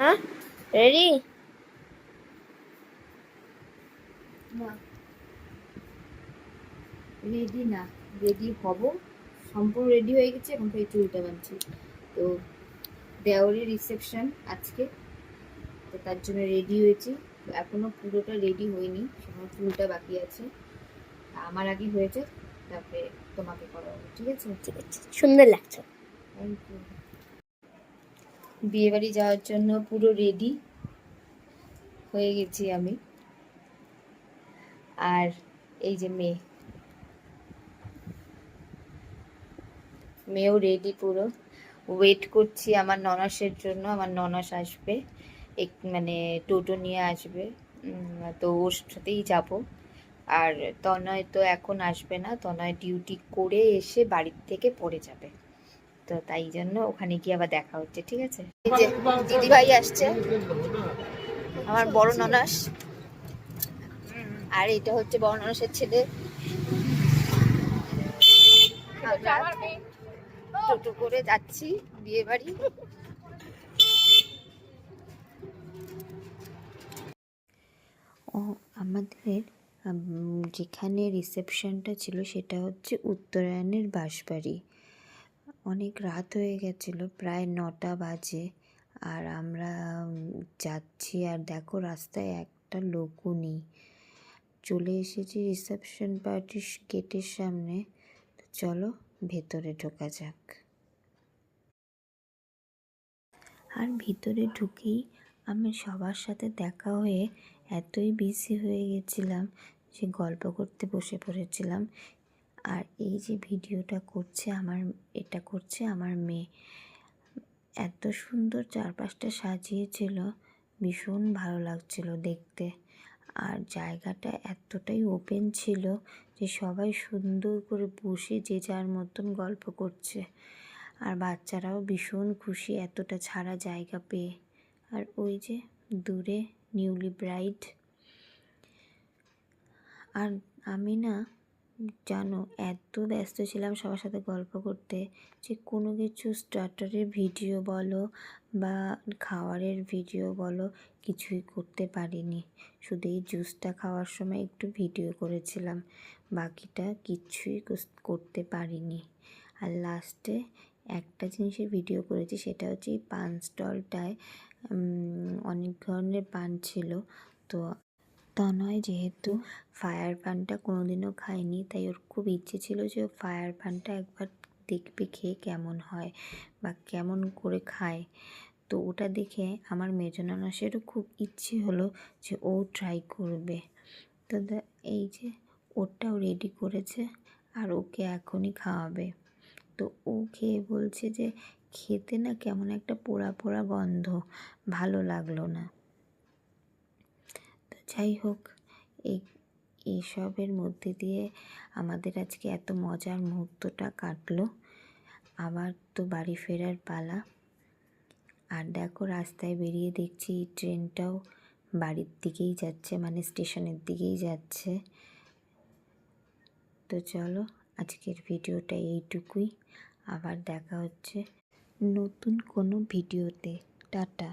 হ্যাঁ রেডি না রেডি না রেডি হব। সম্পূর্ণ রেডি হয়ে গেছে এখন থেকে চুলটা বাঁধছি। তো দেওয়ারি রিসেপশন আজকে। তো তার জন্য রেডি হয়েছি। তো এখনও পুরোটা রেডি হয়নি সেখানে চুলটা বাকি আছে। আমার আগে হয়েছে তারপরে তোমাকে করা হবে ঠিক আছে? ঠিক আছে সুন্দর লাগছে। থ্যাংক ইউ বিয়ে বাড়ি যাওয়ার জন্য পুরো রেডি হয়ে গেছি আমি। আর এই যে মেয়ে। মেয়েও রেডি পুরো। ওয়েট করছি আমার ননাসের জন্য, আমার ননাস আসবে। এক মানে টোটো নিয়ে আসবে। তো ওর সাথেই যাব। আর তনয় তো এখন আসবে না, তনয় ডিউটি করে এসে বাড়ির থেকে পড়ে যাবে। তো তাই জন্য ওখানে গিয়ে আবার দেখা হচ্ছে ঠিক আছে? দিদি ভাই আসছে আমার বড় ননাস। আর এটা হচ্ছে বড় ননাসের ছেলে। টোটো করে যাচ্ছি বিয়ে বাড়ি। ও আমাদের যেখানে রিসেপশনটা ছিল সেটা হচ্ছে উত্তরায়ণের বাঁশবাড়ি। অনেক রাত হয়ে গেছিল, প্রায় নটা বাজে। আর আমরা যাচ্ছি, আর দেখো রাস্তায় একটা লোকও নেই। চলে এসেছি রিসেপশন পার্টির গেটের সামনে। তো চলো, ভেতরে ঢোকা যাক। আর ভিতরে ঢুকেই আমি সবার সাথে দেখা হয়ে এতই বিজি হয়ে গেছিলাম যে গল্প করতে বসে পড়েছিলাম। আর এই যে ভিডিওটা করছে আমার, এটা করছে আমার মেয়ে। এত সুন্দর চারপাশটা সাজিয়েছিল, ভীষণ ভালো লাগছিল দেখতে। আর জায়গাটা এতটাই ওপেন ছিল যে সবাই সুন্দর করে বসে যে যার মতন গল্প করছে। আর বাচ্চারাও ভীষণ খুশি এতটা ছাড়া জায়গা পেয়ে। আর ওই যে দূরে নিউলি ব্রাইড আর আমি না জানো, এত ব্যস্ত ছিলাম সবার সাথে গল্প করতে যে কোনো কিছু স্টার্টারের ভিডিও বলো বা খাওয়ারের ভিডিও বলো, কিছুই করতে পারিনি। শুধু এই জুসটা খাওয়ার সময় একটু ভিডিও করেছিলাম, বাকিটা কিচ্ছুই কস- করতে পারিনি। আর লাস্টে একটা জিনিসের ভিডিও করেছি, সেটা হচ্ছে এই পান স্টলটায় অনেক ধরনের পান ছিল, তো তনয় যেহেতু ফায়ার পানটা কোনোদিনও খায়নি তাই ওর খুব ইচ্ছে ছিল যে ও ফায়ার পানটা একবার দেখবে খেয়ে কেমন হয় বা কেমন করে খায়। তো ওটা দেখে আমার মেজনানাসেরও খুব ইচ্ছে হলো যে ও ট্রাই করবে। তো এই যে ওটাও রেডি করেছে আর ওকে এখনই খাওয়াবে। তো ও খেয়ে বলছে যে খেতে না কেমন একটা পোড়া পোড়া গন্ধ ভালো লাগল না। যাই হোক, এই, এইসবের মধ্যে দিয়ে আমাদের আজকে এত মজার মুহূর্তটা কাটলো। আবার তো বাড়ি ফেরার পালা। আর দেখো, রাস্তায় বেরিয়ে দেখছি ট্রেনটাও বাড়ির দিকেই যাচ্ছে মানে স্টেশনের দিকেই যাচ্ছে। তো চলো, আজকের ভিডিওটা এইটুকুই। আবার দেখা হচ্ছে নতুন কোনো ভিডিওতে। টাটা।